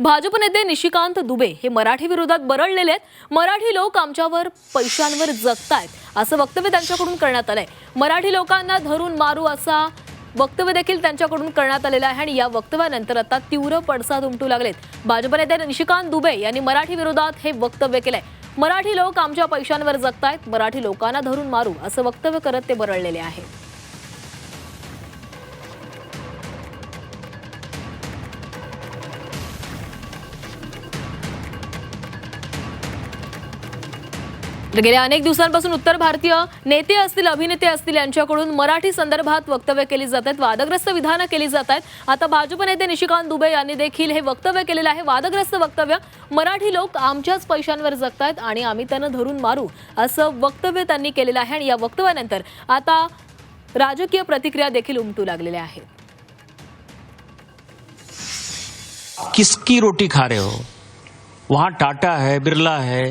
भाजप नेते निशिकांत दुबे हे मराठी विरोधात बरळलेले आहेत. मराठी लोक आमच्यावर पैशांवर जगतायत असं वक्तव्य त्यांच्याकडून करण्यात आलंय. मराठी लोकांना धरून मारू असा वक्तव्य देखील त्यांच्याकडून करण्यात आलेलं आहे आणि या वक्तव्यानंतर आता तीव्र पडसाद उमटू लागलेत. भाजप नेते निशिकांत दुबे यांनी मराठी विरोधात हे वक्तव्य केलंय. मराठी लोक आमच्या पैशांवर जगतायत मराठी लोकांना धरून मारू असं वक्तव्य करत ते बरळलेले आहेत. गेल्या अनेक दिवसांपासून उत्तर भारतीय नेते असतील अभिनेते असतील यांच्याकडून मराठी संदर्भात वक्तव्य केली जात आहेत. वादग्रस्त विधानं केली जात आहेत. आता भाजप नेते निशिकांत दुबे यांनी देखील हे वक्तव्य केलेलं आहे. वादग्रस्त वक्तव्य. मराठी लोक आमच्याच पैशांवर जगतायत आणि आम्ही त्यांना धरून मारू असं वक्तव्य त्यांनी केलेलं आहे. आणि या वक्तव्यानंतर आता राजकीय प्रतिक्रिया देखील उमटू लागलेल्या आहेत. किसकी रोटी खा रहे हो? वहां टाटा है बिरला है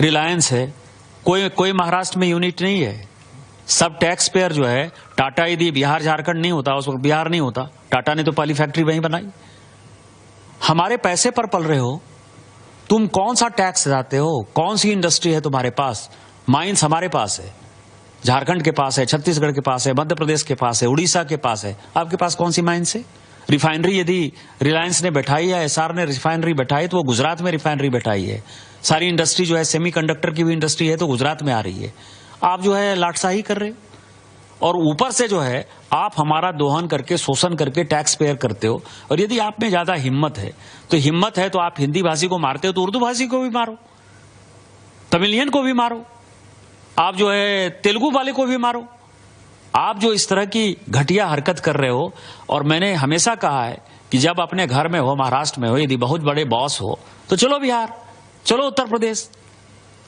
रिलायंस है. कोई कोई महाराष्ट्र में यूनिट नहीं है। सब टैक्स पेयर जो है टाटा यदि बिहार, झारखंड नहीं होता, उस वक्त बिहार नहीं होता टाटा ने तो पहली फैक्ट्री वहीं बनाई। हमारे पैसे पर पल रहे हो, तुम कौन सा टैक्स जाते हो? कौन सी इंडस्ट्री है तुम्हारे पास? माइंस हमारे पास है। झारखंड के पास है, छत्तीसगढ़ के पास है, मध्य प्रदेश के पास है, उड़ीसा के पास है। आपके पास कौन सी माइंस है? रिफाइनरी यदि रिलायंस ने बैठाई है एसआर ने रिफाइनरी बैठाई तो वो गुजरात में रिफाइनरी बैठाई है। सारी इंडस्ट्री जो है सेमीकंडक्टर की भी इंडस्ट्री है तो गुजरात में आ रही है। आप जो है लाटसाही कर रहे हो। और ऊपर से जो है, आप हमारा दोहन करके, शोषण करके टैक्स पेयर करते हो। और यदि आप में ज़्यादा हिम्मत है तो हिम्मत है तो आप हिंदी भाषी को मारते हो तो उर्दू भाषी को भी मारो। तमिलियन को भी मारो। आप जो है, तेलुगु वाले को भी मारो। आप जो इस तरह की घटिया हरकत कर रहे हो, और मैंने हमेशा कहा है कि जब अपने घर में हो, महाराष्ट्र में हो, यदि बहुत बड़े बॉस हो तो चलो बिहार। चलो उत्तर प्रदेश,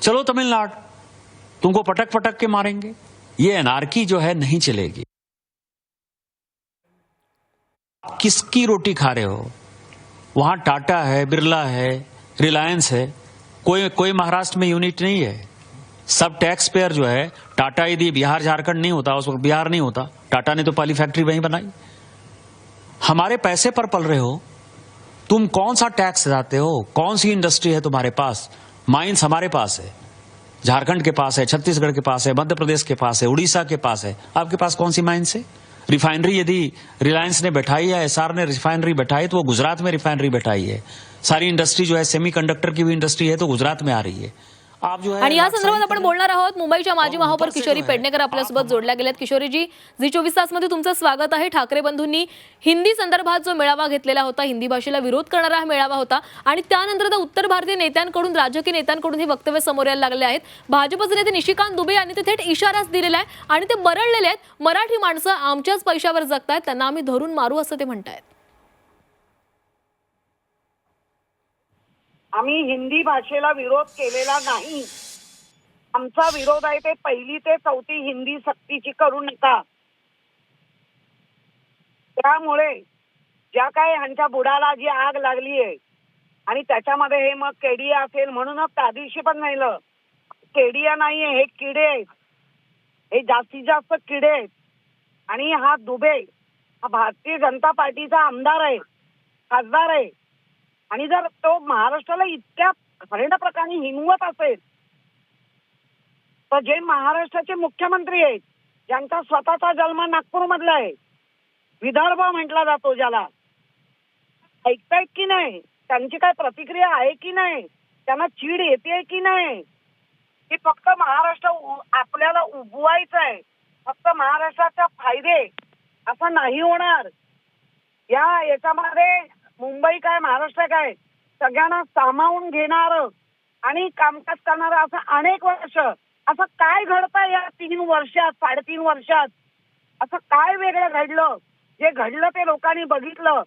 चलो तमिलनाडु, तुमको पटक पटक के मारेंगे। ये अनारकी जो है, नहीं चलेगी। किसकी रोटी खा रहे हो? वहाँ टाटा है, बिरला है, रिलायंस है, कोई कोई महाराष्ट्र में यूनिट नहीं है। सब टैक्स पेयर जो है, टाटा यदि बिहार, झारखंड नहीं होता, उस वक्त बिहार नहीं होता, टाटा ने तो पहली फैक्ट्री वहीं बनाई। हमारे पैसे पर पल रहे हो तुम कौन सा टैक्स जाते हो? कौन सी इंडस्ट्री है तुम्हारे पास? माइंस हमारे पास है। झारखंड के पास है, छत्तीसगढ़ के पास है मध्य प्रदेश के पास है, उड़ीसा के पास है। आपके पास कौन सी माइंस है? रिफाइनरी यदि रिलायंस ने बैठाई है एसआर ने रिफाइनरी बैठाई तो वो गुजरात में रिफाइनरी बैठाई है। सारी इंडस्ट्री जो है, सेमीकंडक्टर की भी इंडस्ट्री है तो गुजरात में आ रही है। आणि या संदर्भात आपण बोलणार आहोत मुंबईच्या माजी महापौर किशोरी पेडणेकर आपल्यासोबत जोडल्या गेल्यात किशोरीजी झी चोवीस तासमध्ये तुमचं स्वागत आहे. ठाकरे बंधूंनी हिंदी संदर्भात जो मेळावा घेतलेला होता हिंदी भाषेला विरोध करणारा हा मेळावा होता आणि त्यानंतर उत्तर भारतीय नेत्यांकडून राजकीय नेत्यांकडून हे वक्तव्य समोर यायला लागले आहेत. भाजपचे नेते निशिकांत दुबे यांनी ते थेट इशाराच दिलेला आहे आणि ते बरळलेले आहेत. मराठी माणसं आमच्याच पैशावर जगतायत त्यांना आम्ही धरून मारू असं ते म्हणतायत. आम्ही हिंदी भाषेला विरोध केलेला नाही. आमचा विरोध आहे ते पहिली ते चौथी हिंदी सक्तीची करू नका. त्यामुळे ज्या काय ह्यांच्या बुडाला जी आग लागली आहे आणि त्याच्यामध्ये हे मग केडिया असेल म्हणूनच त्या दिवशी पण नेलं केडिया नाहीये हे किडे आहेत. हे जास्तीत जास्त किडे आहेत. आणि हा दुबे हा भारतीय जनता पार्टीचा आमदार आहे खासदार आहे. आणि जर तो महाराष्ट्राला इतक्या घाणेरड्या प्रकारे हिनवत असेल तर जे महाराष्ट्राचे मुख्यमंत्री आहेत ज्यांचा स्वतःचा जन्म नागपूर मधला आहे विदर्भ म्हटला जातो ज्याला. ऐकतायत की नाही? त्यांची काय प्रतिक्रिया आहे की नाही? त्यांना चीड येते की नाही? की फक्त महाराष्ट्र आपल्याला उगवायचं आहे. फक्त महाराष्ट्राचा फायदे असं नाही होणार. या याच्यामध्ये मुंबई काय महाराष्ट्र काय सगळ्यांना सामावून घेणार आणि कामकाज करणार असं अनेक वर्ष असं काय घडतंय या तीन वर्षात साडेतीन वर्षात? असं काय वेगळं घडलं? जे घडलं ते लोकांनी बघितलं.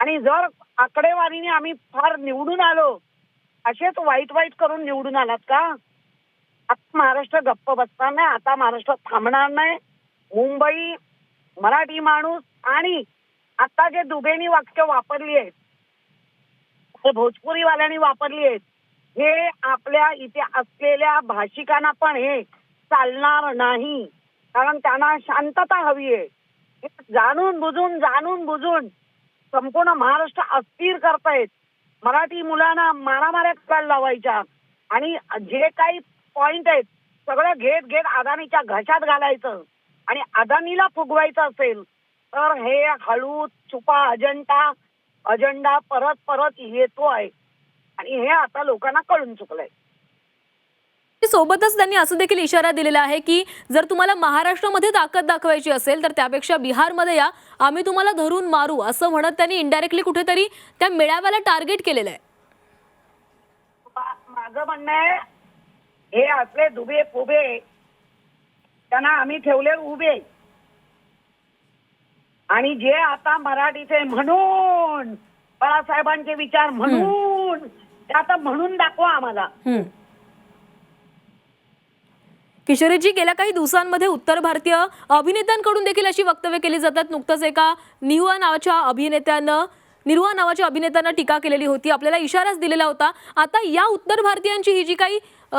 आणि जर आकडेवारीने आम्ही फार निवडून आलो असेच वाईट वाईट करून निवडून आलात का? आता महाराष्ट्र गप्प बसणार नाही आता महाराष्ट्र थांबणार नाही. मुंबई मराठी माणूस आणि आता जे दुबेनी वाक्य वापरली आहेत ते भोजपुरीवाल्यांनी वापरली आहेत हे आपल्या इथे असलेल्या भाषिकांना पण हे चालणार नाही. कारण त्यांना शांतता हवी आहे. जाणून बुजून जाणून बुजून संपूर्ण महाराष्ट्र अस्थिर करतायत मराठी मुलांना मारामाऱ्या करायला लावायच्या. आणि जे काही पॉइंट आहेत सगळं घेत घेत अदानीच्या घशात घालायचं. आणि अदानीला फुगवायचं असेल तर हे हळू छुपा अजंटा अजेंडा परत परत येतो आहे. आणि हे आता लोकांना कळून चुकलंय. सोबतच त्यांनी असं देखील इशारा दिलेला आहे की जर तुम्हाला महाराष्ट्रामध्ये ताकद दाखवायची असेल तर त्यापेक्षा बिहारमध्ये या आम्ही तुम्हाला धरून मारू असं म्हणत त्यांनी इनडायरेक्टली कुठेतरी त्या मेळाव्याला टार्गेट केलेलं आहे. माझं म्हणणं आहे हे असले दुबे फुबे त्यांना आम्ही ठेवले उभे. आणि जे आता मराठीचे म्हणून बाळासाहेबांचे विचार म्हणून ते आता म्हणून दाखवा आम्हाला. हम्म. किशोरीजी गेल्या काही दिवसांमध्ये उत्तर भारतीय अभिनेत्यांकडून देखील अशी वक्तव्य केली जातात. नुकतंच एका निहुआ नावाच्या अभिनेत्यानं निरुआ नावाच्या अभिनेत्यानं टीका केलेली होती. आपल्याला इशाराच दिलेला होता. आता या उत्तर भारतीयांची ही जी काही अ,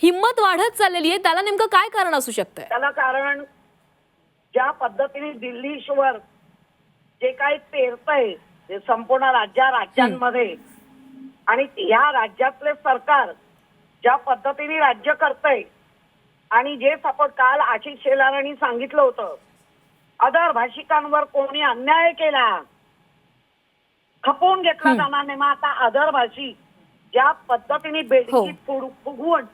हिंमत वाढत चाललेली आहे त्याला नेमकं काय कारण असू शकतंय? त्याला कारण ज्या पद्धतीने दिल्लीश्वर जे काही पेरतय ते संपूर्ण राज्या राज्यांमध्ये आणि ह्या राज्यातले सरकार ज्या पद्धतीने राज्य करतय आणि जे सपोर्ट काल आशिष शेलारांनी सांगितलं होतं अदर भाषिकांवर कोणी अन्याय केला खपवून घेतला जाणार नाही. मग आता अदर भाषिक ज्या पद्धतीने हो. बेडकी फुड- फुगवून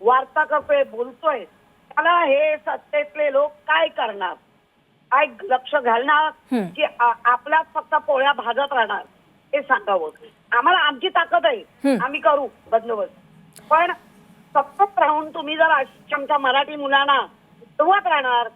वार्ता करतोय बोलतोय त्याला हे सत्तेतले लोक काय करणार? काय लक्ष घालणार. की आपल्याच फक्त पोळ्या भाजत राहणार? हे सांगावं. आम्हाला आमची ताकद आहे. आम्ही करू बंदोबस्त. पण सतत राहून तुम्ही जर आमच्या मराठी मुलांना उठवत राहणार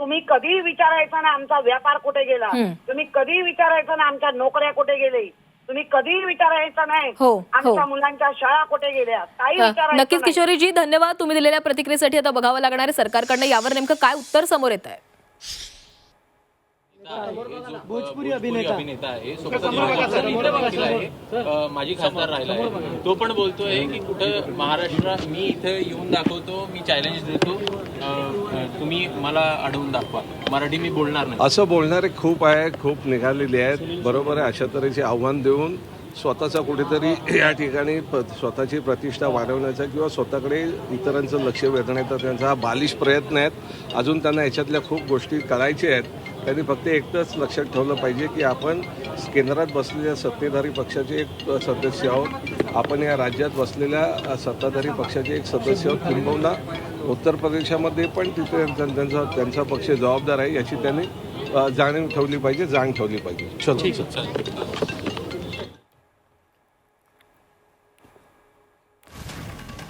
तुम्ही कधीही विचारायचं ना आमचा व्यापार कुठे गेला. तुम्ही कधीही विचारायचं ना आमच्या नोकऱ्या कुठे गेले? तुम्ही कधीही विचारायचं नाही. हो, हो. आमच्या मुलांच्या शाळा कुठे गेल्या? काही विचारायचं नक्कीच नाही. किशोरीजी धन्यवाद. तुम्ही दिलेल्या प्रतिक्रियेसाठी आता बघावं लागणार आहे सरकारकडनं. यावर नेमकं काय उत्तर समोर येत आहे भोजपुरी अभिनेता. अभिनेता आहे. आहे. माजी खासदार राहिला आहे. तो पण बोलतोय की कुठं महाराष्ट्र मी इथे येऊन दाखवतो मी चॅलेंज देतो. तुम्ही मला अडवून दाखवा. मराठी मी बोलणार नाही. असं बोलणारे खूप आहेत खूप निघालेले आहेत. बरोबर आहे अशा तऱ्हेचे आव्हान देऊन स्वतःचा कुठेतरी या ठिकाणी प- स्वतःची प्रतिष्ठा वाढवण्याचा किंवा स्वतःकडे इतरांचं लक्ष वेधण्याचा त्यांचा हा बालिश प्रयत्न आहेत. अजून त्यांना याच्यातल्या खूप गोष्टी करायच्या आहेत. त्यांनी फक्त एकटंच लक्षात ठेवलं पाहिजे की आपण केंद्रात बसलेल्या सत्तेधारी पक्षाचे एक सदस्य आहोत. आपण या राज्यात बसलेल्या सत्ताधारी पक्षाचे एक सदस्य आहोत. किंबहुना उत्तर प्रदेशामध्ये पण तिथे त्यांचा त्यांचा पक्ष जबाबदार आहे याची त्यांनी जाणीव ठेवली पाहिजे जाण ठेवली पाहिजे.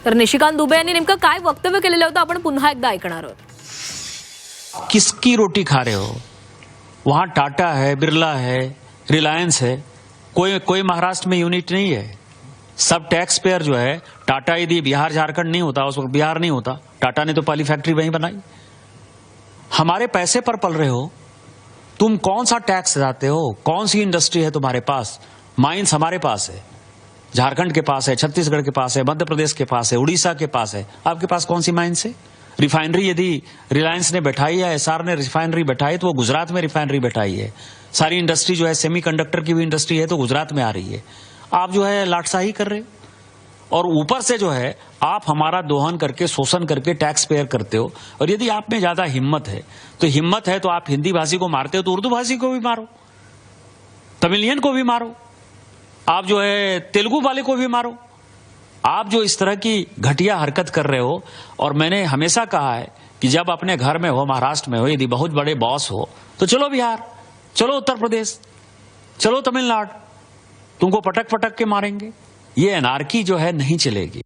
तर निशिकांत दुबे यांनी नेमकं काय वक्तव्य केलेलं होतं आपण पुन्हा एकदा ऐकणार आहोत. किसकी रोटी खा रहे हो? वहाँ टाटा है, बिरला है, रिलायंस है। कोई कोई महाराष्ट्र में यूनिट नहीं है। सब टैक्स पेयर जो है, टाटा यदि बिहार, झारखंड नहीं होता, उस वक्त बिहार नहीं होता। टाटा ने तो पहली फैक्ट्री वहीं बनाई। हमारे पैसे पर पल रहे हो। तुम कौन सा टैक्स लाते हो? कौन सी इंडस्ट्री है तुम्हारे पास? माइंस हमारे पास है। झारखंड के पास है, छत्तीसगढ़ के पास है मध्य प्रदेश के पास है, उड़ीसा के पास है। आपके पास कौन सी माइंस है? रिफाइनरी यदि रिलायंस ने बैठाई है एसआर ने रिफाइनरी बैठाई तो वो गुजरात में रिफाइनरी बैठाई है। सारी इंडस्ट्री जो है सेमीकंडक्टर की भी इंडस्ट्री है तो गुजरात में आ रही है। आप जो है लाटसाही कर रहे हो। और ऊपर से जो है, आप हमारा दोहन करके, शोषण करके टैक्स पेयर करते हो। और यदि आप में ज़्यादा हिम्मत है तो हिम्मत है तो आप हिंदी भाषी को मारते हो तो उर्दू भाषी को भी मारो। तमिलियन को भी मारो। आप जो है तेलुगु वाले को भी मारो। आप जो इस तरह की घटिया हरकत कर रहे हो, और मैंने हमेशा कहा है कि जब अपने घर में हो, महाराष्ट्र में हो, यदि बहुत बड़े बॉस हो तो चलो बिहार, चलो उत्तर प्रदेश, चलो तमिलनाडु, तुमको पटक पटक के मारेंगे। ये एनआरकी जो है नहीं चलेगी।